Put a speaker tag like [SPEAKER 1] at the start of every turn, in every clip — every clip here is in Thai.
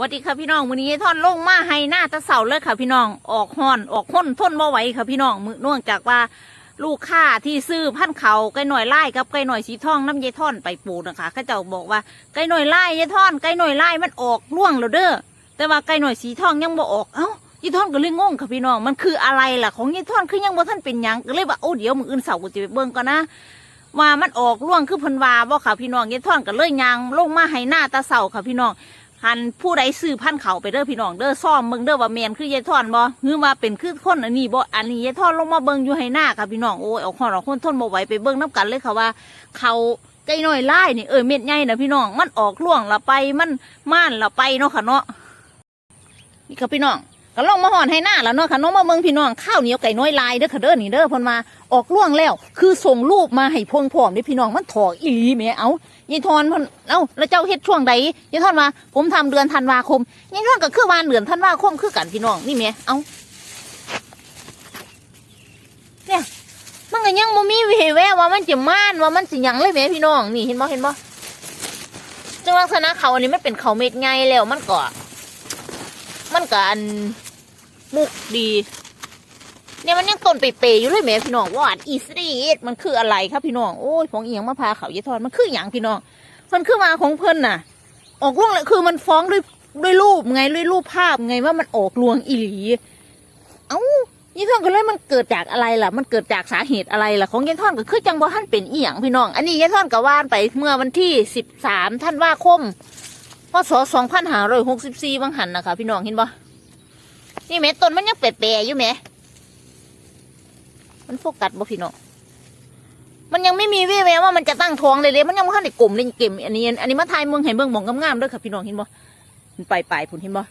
[SPEAKER 1] สวัสดีค่ะพี่น้องวันนี้ท่อนลงมาให้หน้าตะเสาเลยค่ะพี่น้องออกห่อนออกค้นทนบ่ไหวค่ะพี่น้องมือเนื่องจากว่าลูกค้าที่ซื้อพันเขาไก่หน่อยไล่กับไก่หน่อยสีทองน้ำยายท่อนไปปลูกนะคะเขาเจ้าบอกว่าไก่หน่อยไล่ยายท่อนไก่หน่อยไล่มันออกร่วงแล้วเด้อแต่ว่าไก่หน่อยสีทองยังบ่ออกเอ้ายายท่อนก็เลยงงค่ะพี่น้องมันคืออะไรล่ะของยายท่อนคือยังบ่ท่านเป็นยังก็เลยว่าโอ้เดี๋ยวมืออื่นเสาร์กูจะไปเบิ่งก่อนนะว่ามันออกร่วงคือพันวาบ่ค่ะพี่น้องยายท่อนก็เลยยางลงมาให้หน้าตาเสาค่ะพี่น้อง หันผู้ใดซื้อพันเขาไปเด้อพี่น้องเด้อซ่อมเบิ่งเด้อว่าแมนคือยายท่อนบ่หรือว่าเป็นคือคนอันนี้บ่อันนี้ยายท่อนลงมาเบิ่งอยู่ให้หน้าค่ะพี่น้องโอ้ยเอาคนเอาคนทนบ่ไหวไปเบิ่งน้กันเลยค่ะว่า เขาไก่น้อยไล่นี่เออเม็ดใหญ่นะพี่น้องมันออกล่วงละไปมันม่านละไปเนาะค่ะเนาะนี่ค่ะพี่น้อง ก็ลองมาหอนให้หน้าแล้วเนาะค่ะน้องมาเบิ่งพี่น้องข้าวเหนียวไก่น้อยลายเด้อค่ะเด้อนี่เด้อพิ่นมาออกร่วงแล้ว คือส่งรูปมาให้พงพร้อมนี่พี่น้องมันถอกอีหลีแม่เอายายทอนพิ่นเอ้าแล้วเจ้าเฮ็ดช่วงใดยายทอนว่าผมทำเดือนธันวาคมยายทอนก็คือวานเดือนธันวาคมคือกันพี่น้องนี่แม่เอ้าเนี่ยมันก็ยังบ่มีวิแววว่ามันจะม่านว่ามันสิหยังเลยแม่พี่น้องนี่เห็นบ่เห็นบ่จังลักษณะเขาอันนี้มันเป็นเขาเม็ดไงแล้วมันก็มันก็อัน มุกดี เนี่ยมันยังต้นเปรย์อยู่เลยแม่พี่น้องว่าดอีสตีดมันคืออะไรครับพี่น้องโอ้ยของเอียงมาพาเขาเยายทอนมันคืออย่างพี่น้องมันคือมาของเพิ่นน่ะ ออกลวงเลยคือมันฟ้องด้วยด้วยรูปไงด้วยรูปภาพไงว่ามันออกลวงอีหลี เอ้ายี่ทอนก็เลยมันเกิดจากอะไรล่ะ มันเกิดจากสาเหตุอะไรล่ะ ของยายทอนก็คือจังบ่ท่านเป็นอีหยังพี่น้อง อันนี้ยายทอนก็ว่านไปเมื่อวันที่สิบสามท่านว่าคมพศสองพันห้าร้อยหกสิบสี่บางหันนะคะพี่น้องเห็นบ่ นี่แม่ต้นมันยังเปรๆอยู่แม่มันโฟกัสบ่พี่น้องมันยังไม่มีวี่แววว่ามันจะตั้งท้องเลยเลยมันยังไม่ทันได้กลมเลยเก็มอันนี้อันนี้มาทายเมืองเห็นเมืองมองงามๆด้วยค่ะพี่น้องเห็นบ่มันไปไปผุนเห็นบ่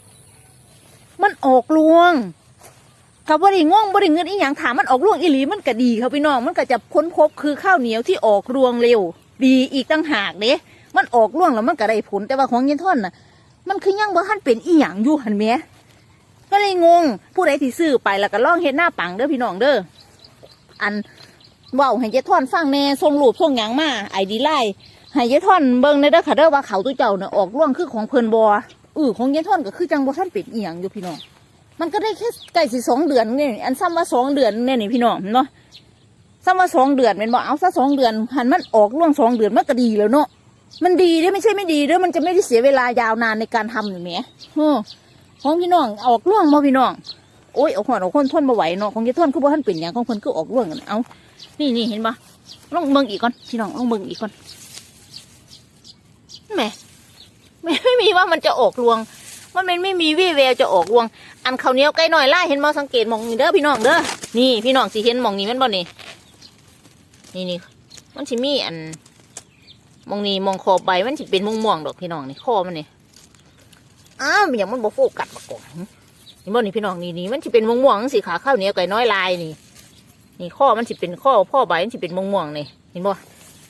[SPEAKER 1] มันออกลวงกับว่าได้ง่วงบ่ได้เงินอีหยังถามมันออกลวงอีหลีมันก็ดีครับพี่น้องมันก็จะค้นพบคือข้าวเหนียวที่ออกรวงเร็ว ดีอีกตั้งหากเด้มันออกรวงแล้วมันก็ได้ผลแต่ว่าของยินท่อนน่ะ มันคือยังบ่ทันเป็นอีหยังอยู่หันแหม ก็เลยงง ผู้ใดที่ซื้อไปแล้วก็ลองเฮ็ดหน้าปังเด้อพี่น้องเด้ออันเว่าให้ยายท่อนฟังแน่ส่งรูปส่งหยังมาไอดีไลน์ให้ยายท่อนเบิ่งในเด้อค่ะเด้อว่าเขาตัวเจ้าเนี่ยออกร่วงคือของเพิ่นบอเออของยายท่อนก็คือจังบ่ท่านเป็นอียงอยู่พี่น้องมันก็ได้แค่ใกล้สิสองเดือนเนี่ยอันซ้ำว่าสองเดือนเนี่ยนี่พี่น้องเนาะซ้ำว่าสองเดือนเป็นบ่เอาซะสองเดือนหันมันออกร่วงสองเดือนมันก็ดีแล้วเนาะมันดีเด้ไม่ใช่ไม่ดีเด้อมันจะไม่ได้เสียเวลายาวนานในการทำอยู่แหมเออ ของพี่น้องออกร่วงบ่พี่น้องโอ้ยเอาขวานเอาคนทนมาไหวเนาะของยายทนคือบ่ท่านเป็นอย่างของเพิ่นคืออกร่วงกันเอานี่นี่เห็นปะลองเบิ่งอีกก่อนพี่น้องลองเบิ่งอีกก่อนแหม่ไม่ไม่มีว่ามันจะออกรวงว่ามันไม่มีวี่แววจะออกรวง อันเขาเนี้ยใกล้หน่อยล่าเห็นบ่สังเกตมองนี่เด้อพี่น้องเด้อนี่พี่น้องสิเห็นมองนี้มันบ่นี่นี่นี่มันสิมีอันมองนี้มองคอใบมันสิเป็นม่วงๆดอกพี่น้องนี่คอมันนี่ อ้าวมันยังมันบโฟกัสมาก่อนนี่บ่นี่พี่น้องนี่นี่มันสิเป็นม่วงๆสีขาข้าวเหนียวไก่น้อยลายนี่ นี่ข้อมันสิเป็นข้อพ่อใบมันสิเป็นม่วงๆนี่เห็นบ่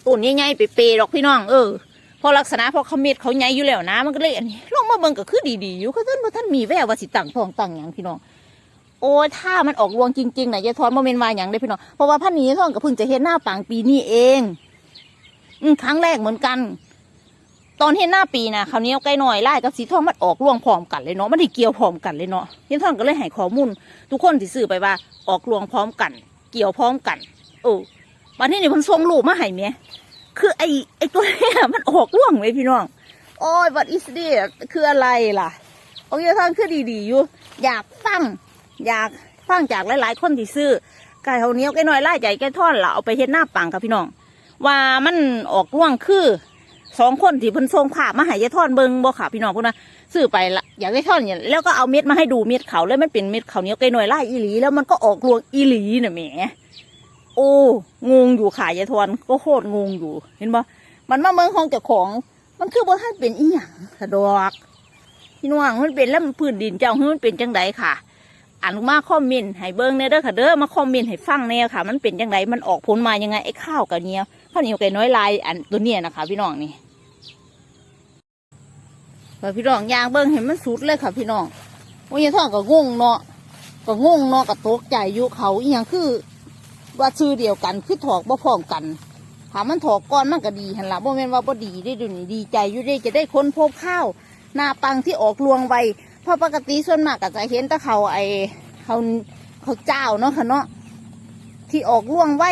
[SPEAKER 1] ต้นใหญ่ๆเปรย์ๆดอกพี่น้องเออพอลักษณะพอเขาเม็ดเขาใหญ่อยู่แล้วนะมันก็เลยอันนี้ลงมาเบิ่งก็คือดีๆอยู่เขาท่านท่านมีแววว่าสิตั้งทองตั้งหยังพี่น้องโอ้ถ้ามันออกรวงจริงๆนะยายทอนบ่แม่นว่าหยังเด้พี่น้องเพราะว่าพันนี้ยายทอนก็เพิ่งจะเห็นหน้าปังปีนี้เองอืครั้งแรกเหมือนกัน ตอนเห็นหน้าปีนะคราวนี้เอาไก่หน่อยไล่กับสีทองมันออกร่วงพร้อมกันเลยเนาะมันได้เกี่ยวพร้อมกันเลยเนาะเห็นทอนก็เลยให้ข้อมูลทุกคนที่ซื้อไปว่า ออกรวงพร้อมกัน เกี่ยวพร้อมกันเออวันนี้นี่มันส่งรูปมาให้เมียคือไอไอตัวเนี้ยมันออกร่วงไว้พี่น้องโอ้ย what is this คืออะไรล่ะโอเคท่านคือดีๆอยู่ อยากฟัง อยากฟังจากหลายๆ คนที่ซื้อไก่เขาเนี้ยไก่น้อยไล่ใหญ่ไก่ทอดละเอาไปเฮ็ดหน้าปังกับพี่น้อง ว่ามันออกร่วงคือ สองคนที่เพิ่นส่งภาพมาให้ยายท่อนเบิงบ่ค่ะพี่น้องพุ่นนะซื้อไปละอยากยายท่อนเนี่ยแล้วก็เอาเม็ดมาให้ดูเม็ดเขาแล้วมันเป็นเม็ดเขาเนี้ยไก่หน่อยไล่อีหลี แล้วมันก็ออกรวงอีหลีน่ะแหมโอ้งงอยู่ค่ะยายทอนก็โคตรงงอยู่ เห็นบ่มันมาเมืองของเจ้าของ มันคือบ่ท่านเป็นอีหยังสะดอกพี่น้องมันเป็นแล้วมันพื้นดินเจ้าคือมันเป็นจังไดค่ะอ่านมาคอมเมนต์ให้เบิ่งแน่เด้อค่ะเด้อมาคอมเมนต์ให้ฟังแน่ค่ะ มันเป็นจังไดมันออกผลมายังไงไอ้ข้าวกับเนี้ย ข้าวเหนียวไก่น้อยลายอันตัวเนี้ยนะคะ พี่น้องนี่ว่พี่น้องยางเบิ้งเห็นมันสุดเลยค่ะ พี่น้องวันนี้ท่องก็งงเนาะก็งงเนาะก็ตกใจอยู่เขาอีหยังคือ ว่าชื่อเดียวกันคือถอกบ่พร้อมกันถามมันถอกก่อนมันก็ดีหันละบ่แม่นว่าบ่ดีได้ดูนี่ดีใจอยู่ได้จะได้ค้นพบข้าวหน้าปังที่ออกรวงไวเพราะปกติส่วนมากก็จะเห็นแต่เขาไอเขาเขาเจ้าเนาะค่ะเนาะที่ออกรวงไว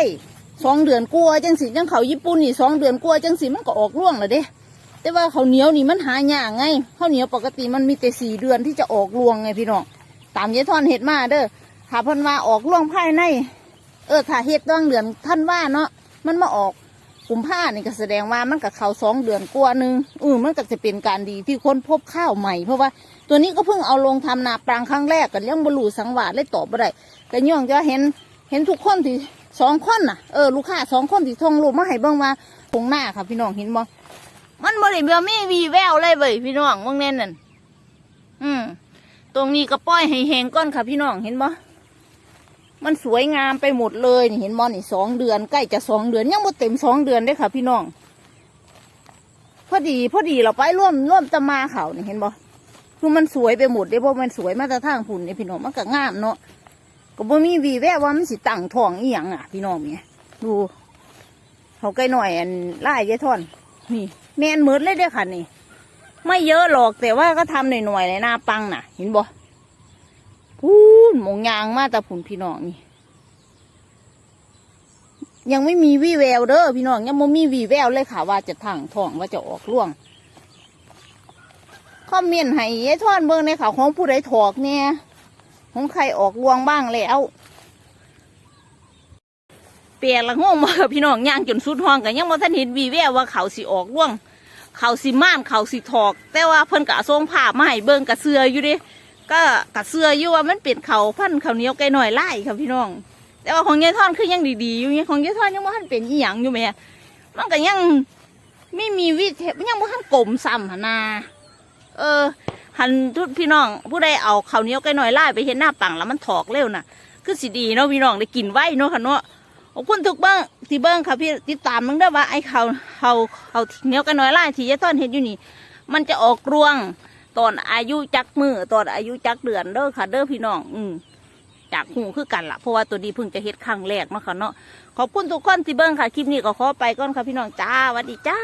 [SPEAKER 1] สองเดือนกลัวจังสิจังเขาญี่ปุ่นนี่สองเดือนกลัวจังสิมันก็ออกรวงแล้วเด้ แต่ว่าเขาเหนียวนี่มันหายากไงข้าวเหนียวปกติมันมีแต่สี่เดือนที่จะออกรวงไงพี่น้องตามยายทอนเห็ดมาเด้อถ้าเพิ่นว่าออกรวงภายใน เออถ้าเห็ดต้องเดือนท่านว่าเนาะมันมาออกกลุ่มภานี่ก็แสดงว่ามันกับเขาสองเดือนกว่าหนึงอือมันก็จะเป็นการดีที่ค้นพบข้าวใหม่ เพราะว่าตัวนี้ก็เพิ่งเอาลงทำนาปรังครั้งแรกกันยังบรูสังวาดเลยตอบบ่ได้ก็ย่องจะเห็นเห็นทุกคนที่ สองคนน่ะเออลูกค้าสองคนที่ทงลูกมาให้เบิ่งว่าตรงหน้าค่ะพี่น้องเห็นบ่มันบริเวณไม่วีแววเลยเว้ยพี่น้องเมื่อแน่นนั่นอืมตรงนี้ก็ป้อยให้แหงก้อนค่ะพี่น้องเห็นบ่มันสวยงามไปหมดเลยนี่เห็นบ่นี่สองเดือนใกล้จะสองเดือนยังบ่เต็มสองเดือนได้ค่ะ พี่น้อง พอดีพอดีเราไปร่วมร่วมตะมาเขานี่เห็นบ่คือมันสวยไปหมดเลยเพราะมันสวยมาแต่ทางผุนเนี่ยพี่น้องมันก็งามเนาะ ก็บ่มีวีแววว่ามันสิตั้งท้องอีหยังอะ พี่น้องเนี่ยดูเขาใกล้หน่อยอันไล่ยายท่อน นี่ แมนเมือนเลยเด้อค่ะนี่ ไม่เยอะหรอกแต่ว่าก็ทำหน่อยๆเลยหน้าปังน่ะ เห็นบ่พูนมองยางมาแต่ผุนพี่น้องนี่ ยังไม่มีวี่แววเด้อพี่น้องยังไม่มีวี่แววเลยค่ะ ว่าจะถังท้องว่าจะออกร่วงคอมเมนต์ให้ยายท่อนเบิ่งในข่าวของผู้ใดถอกเนี่ย ของใครออกร่วงบ้างแล้วเปียกละง่วงมาพี่น้องย่างจนสุดห้องกันยังบ่ทันเห็นวีแววว่าเขาสิออกร่วง เขาสิม่านเขาสิถอก แต่ว่าเพิ่นกะทรงผ้ามาให้เบิ่งกะเสืออยู่ดิก็กะเสืออยู่ว่ามันเป็นเขาพันเขาเหนียวไก่หน่อยไล่ค่ะพี่น้อง แต่ว่าของยายท่อนคือยังดีๆอยู่เนี่ยของยายท่อนยังบ่ทันเป็นอีหยังอยู่แหมมันก็ยังไม่มีวิเทยังบ่ทันกลมซ้ำหนนาเออ หันทุกพี่น้องผู้ใดเอาเขาวเหนียวไก่หน่อยไล่ไปเห็นหน้าปังแล้วมันถอกเร็วน่ะคือสิดีเนาะพี่น้องได้กินไว้เนาะค่ะเนาะขอบคุณทุกเบิ้งที่เบิ้งค่ะพี่ติดตามมึงได้ว่าไอ้เขาเขาเขาเหนียวกันน้อยไล่ที่ยายต้อนเห็นอยู่นี่ มันจะออกรวง ตอนอายุจักมือตอนอายุจักเดือนเด้อค่ะเด้อพี่น้อง อืมจากหูคือกันละเพราะว่าตัวนี้เพิ่งจะเฮ็ดครั้งแรกเนาะค่ะเนาะขอบคุณทุกคนที่เบิ้งค่ะคลิปนี้ก็ขอไปก่อนค่ะพี่น้องจ้าสวัสดีจ้า